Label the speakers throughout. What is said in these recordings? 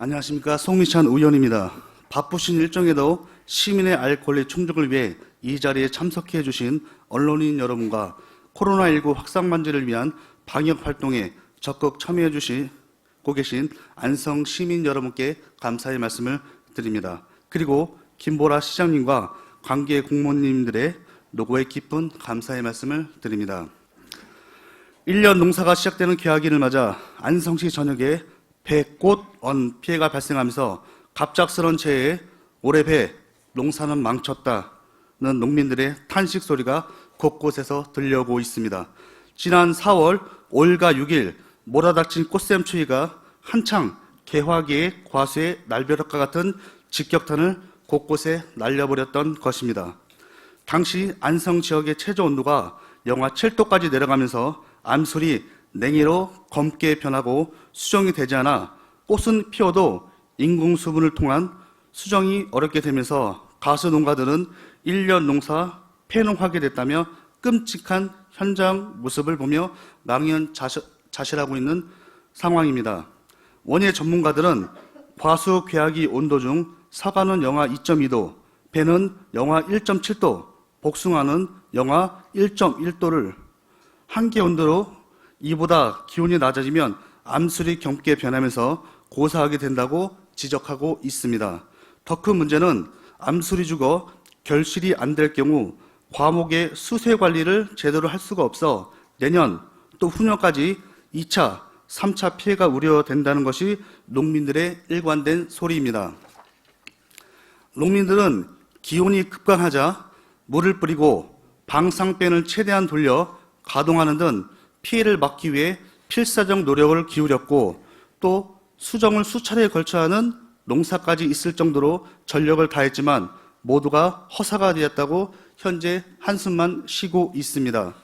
Speaker 1: 안녕하십니까. 송미찬 의원입니다. 바쁘신 일정에도 시민의 알 권리 충족을 위해 이 자리에 참석해 주신 언론인 여러분과 코로나19 확산 방지를 위한 방역 활동에 적극 참여해 주시고 계신 안성 시민 여러분께 감사의 말씀을 드립니다. 그리고 김보라 시장님과 관계 공무원님들의 노고에 깊은 감사의 말씀을 드립니다. 1년 농사가 시작되는 개화기를 맞아 안성시 전역에 배 꽃 언 피해가 발생하면서 갑작스런 재해에 올해 배 농사는 망쳤다는 농민들의 탄식 소리가 곳곳에서 들려오고 있습니다. 지난 4월 5일과 6일 몰아닥친 꽃샘 추위가 한창 개화기의 과수의 날벼락과 같은 직격탄을 곳곳에 날려버렸던 것입니다. 당시 안성 지역의 최저 온도가 영하 7도까지 내려가면서 암술이 냉이로 검게 변하고 수정이 되지 않아 꽃은 피어도 인공 수분을 통한 수정이 어렵게 되면서 가수 농가들은 1년 농사 폐농하게 됐다며 끔찍한 현장 모습을 보며 망연자실하고 있는 상황입니다. 원예 전문가들은 과수 궤하기 온도 중 사과는 영하 2.2도, 배는 영하 1.7도, 복숭아는 영하 1.1도를 한계 온도로 이보다 기온이 낮아지면 암술이 경게 변하면서 고사하게 된다고 지적하고 있습니다. 더 큰 문제는 암술이 죽어 결실이 안 될 경우 과목의 수세 관리를 제대로 할 수가 없어 내년 또 후년까지 2차, 3차 피해가 우려된다는 것이 농민들의 일관된 소리입니다. 농민들은 기온이 급강하자 물을 뿌리고 방상변을 최대한 돌려 가동하는 등 피해를 막기 위해 필사적 노력을 기울였고 또 수정을 수차례에 걸쳐 하는 농사까지 있을 정도로 전력을 다했지만 모두가 허사가 되었다고 현재 한숨만 쉬고 있습니다.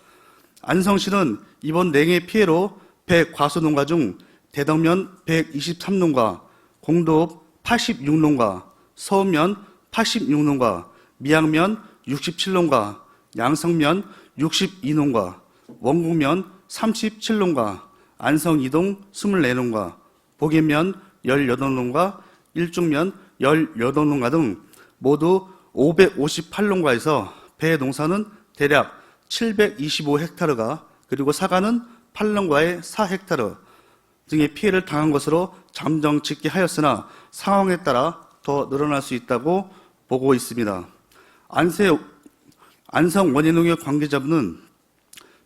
Speaker 1: 안성시는 이번 냉해 피해로 100과수 농가 중 대덕면 123농가, 공도읍 86농가, 서읍면 86농가, 미양면 67농가, 양성면 62농가, 원국면 37농가, 안성 이동 24농가, 복인면 18농가, 일중면 18농가 등 모두 558농가에서 배 농사는 대략 725헥타르가 그리고 사과는 8농가에 4헥타르 등의 피해를 당한 것으로 잠정 짓게 하였으나 상황에 따라 더 늘어날 수 있다고 보고 있습니다. 안세, 안성 원예농협 관계자분은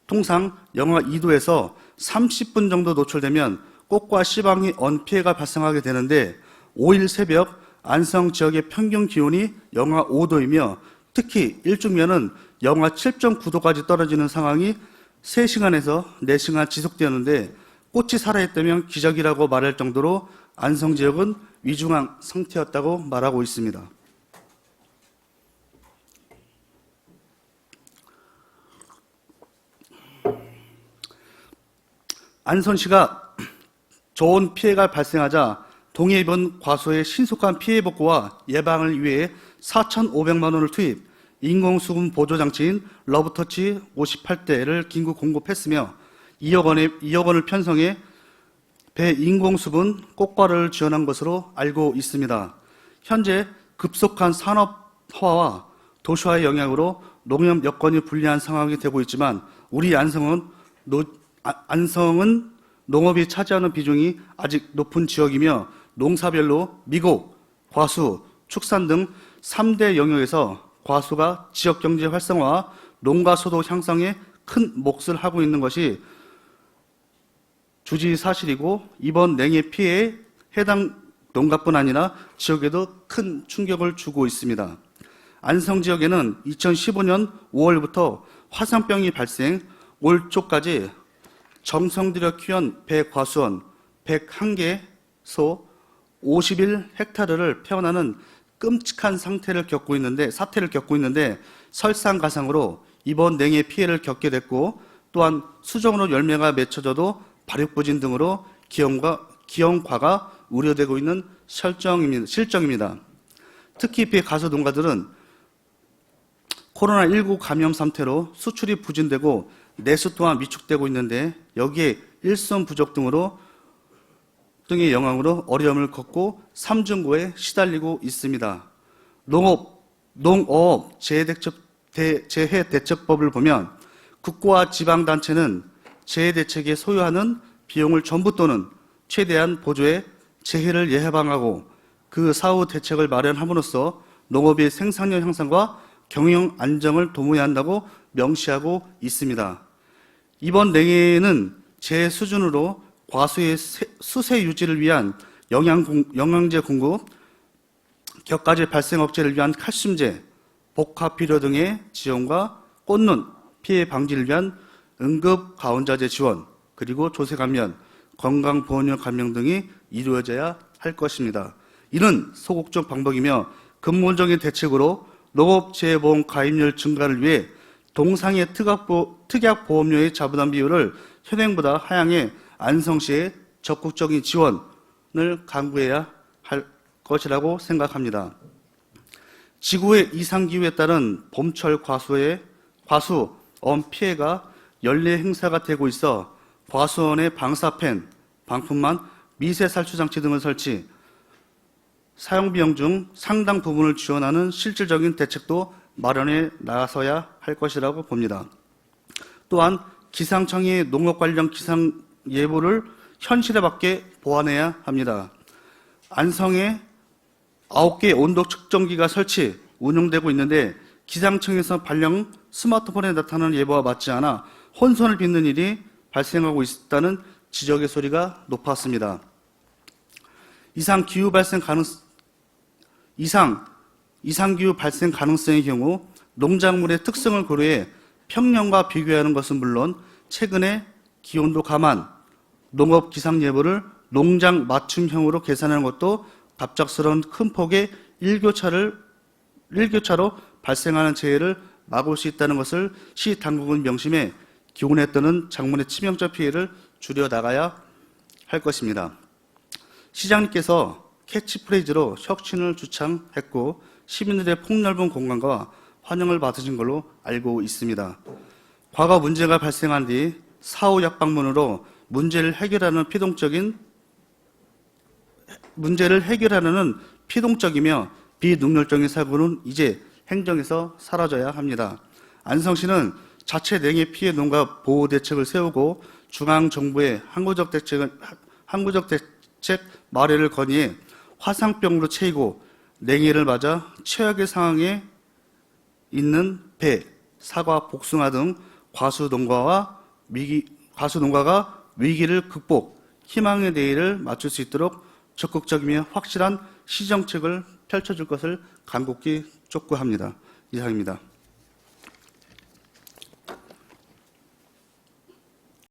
Speaker 1: 통상 영하 2도에서 30분 정도 노출되면 꽃과 씨방이 언 피해가 발생하게 되는데 5일 새벽 안성 지역의 평균 기온이 영하 5도이며 특히 일중면은 영하 7.9도까지 떨어지는 상황이 3시간에서 4시간 지속되었는데 꽃이 살아있다면 기적이라고 말할 정도로 안성 지역은 위중한 상태였다고 말하고 있습니다. 안선시가 좋은 피해가 발생하자 동해 입은 과수의 신속한 피해 복구와 예방을 위해 4,500만 원을 투입, 인공수분 보조장치인 러브터치 58대를 긴급 공급했으며 2억, 원의, 2억 원을 편성해 배 인공수분 꽃과를 지원한 것으로 알고 있습니다. 현재 급속한 산업화와 도시화의 영향으로 농업 여건이 불리한 상황이 되고 있지만 우리 안성은 안성은 농업이 차지하는 비중이 아직 높은 지역이며 농사별로 미국, 과수, 축산 등 3대 영역에서 과수가 지역 경제 활성화, 농가 소득 향상에 큰 몫을 하고 있는 것이 주지 사실이고 이번 냉해 피해에 해당 농가뿐 아니라 지역에도 큰 충격을 주고 있습니다. 안성 지역에는 2015년 5월부터 화상병이 발생, 올 초까지 정성 들여 키운 백과수원 101개 소 51헥타르를 폐원하는 끔찍한 상태를 겪고 있는데 사태를 겪고 있는데 설상가상으로 이번 냉해 피해를 겪게 됐고 또한 수정으로 열매가 맺혀져도 발육부진 등으로 기형과 기형과가 우려되고 있는 실정입니다. 특히 배 가수 농가들은 코로나19 감염 상태로 수출이 부진되고 내수 또한 위축되고 있는데 여기에 일손 부족 등으로 등의 영향으로 어려움을 겪고 삼중고에 시달리고 있습니다. 농업, 농업 재해대책, 대, 재해대책법을 보면 국고와 지방단체는 재해대책에 소요하는 비용을 전부 또는 최대한 보조해 재해를 예방하고 그 사후 대책을 마련함으로써 농업의 생산력 향상과 경영 안정을 도모해야 한다고 명시하고 있습니다. 이번 냉해는 제 수준으로 과수의 세- 수세 유지를 위한 영양 공- 영양제 공급, 격가제 발생 억제를 위한 칼슘제, 복합 비료 등의 지원과 꽃눈 피해 방지를 위한 응급 가온자재 지원, 그리고 조세 감면, 건강 보호력 감면 등이 이루어져야 할 것입니다. 이는 소극적 방법이며 근본적인 대책으로 농업재해보험 가입률 증가를 위해 동상의 특약보, 특약보험료의 자부담 비율을 현행보다 하향해 안성시의 적극적인 지원을 강구해야 할 것이라고 생각합니다. 지구의 이상기후에 따른 봄철 과수의 과수, 엄 피해가 연례 행사가 되고 있어 과수원의 방사팬, 방풍만, 미세 살추 장치 등을 설치, 사용 비용 중 상당 부분을 지원하는 실질적인 대책도 마련해 나서야 할 것이라고 봅니다. 또한 기상청이 농업 관련 기상 예보를 현실에 맞게 보완해야 합니다. 안성에 9개 온도 측정기가 설치, 운영되고 있는데 기상청에서 발령 스마트폰에 나타나는 예보와 맞지 않아 혼선을 빚는 일이 발생하고 있다는 지적의 소리가 높았습니다. 이상 기후 발생 가능 이상 이상 기후 발생 가능성의 경우 농작물의 특성을 고려해 평년과 비교하는 것은 물론 최근에 기온도 감안 농업 기상 예보를 농장 맞춤형으로 계산하는 것도 갑작스러운 큰 폭의 일교차를 일교차로 발생하는 재해를 막을 수 있다는 것을 시 당국은 명심해 기온에 따른 작물의 치명적 피해를 줄여 나가야 할 것입니다. 시장님께서 캐치프레이즈로 혁신을 주창했고 시민들의 폭넓은 공감과 환영을 받으신 걸로 알고 있습니다. 과거 문제가 발생한 뒤 사후 약방문으로 문제를 해결하는 피동적인 문제를 해결하려는 피동적이며 비능률적인 사고는 이제 행정에서 사라져야 합니다. 안성시는 자체 냉해 피해 농가 보호 대책을 세우고 중앙 정부의 항구적 대책을 항구적 대책 마련을 건의해 화상병으로 채이고 냉해를 맞아 최악의 상황에 있는 배, 사과, 복숭아 등 과수 농가와 위기 과수 농가가 위기를 극복, 희망의 내일을 맞출 수 있도록 적극적이며 확실한 시정책을 펼쳐줄 것을 간곡히 촉구합니다. 이상입니다.